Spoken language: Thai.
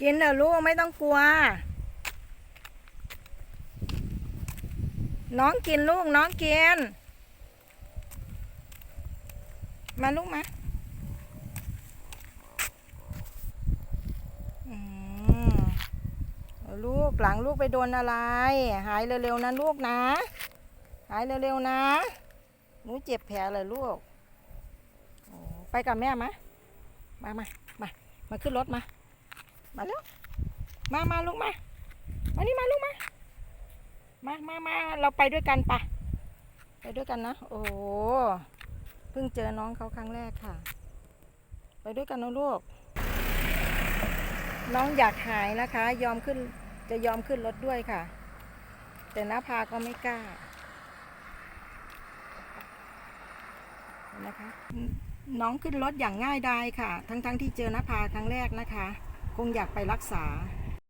กินเถอะลูกไม่ต้องกลัว น้องกินลูกน้องกิน มาลูกมาลูกหลังลูกไปโดนอะไร หายเร็วๆนะลูกนะ หายเร็วๆนะหนูเจ็บแผลเลยลูก ไปกับแม่มะมามามา มาขึ้นรถมา มาเร็วมามาลูกมามานี่มาลูกมา มามามาเราไปด้วยกันปะไปด้วยกันนะ โอ้เพิ่งเจอน้องเขาครั้งแรกค่ะ ไปด้วยกันนะลูก น้องอยากหายนะคะ ยอมขึ้นจะยอมขึ้นรถด้วยค่ะ แต่น้าพาก็ไม่กล้านนะคะน้องขึ้นรถอย่างง่ายดายค่ะ ทั้งๆทที่เจอน้าพาครั้งแรกนะคะ คงอยากไปรักษา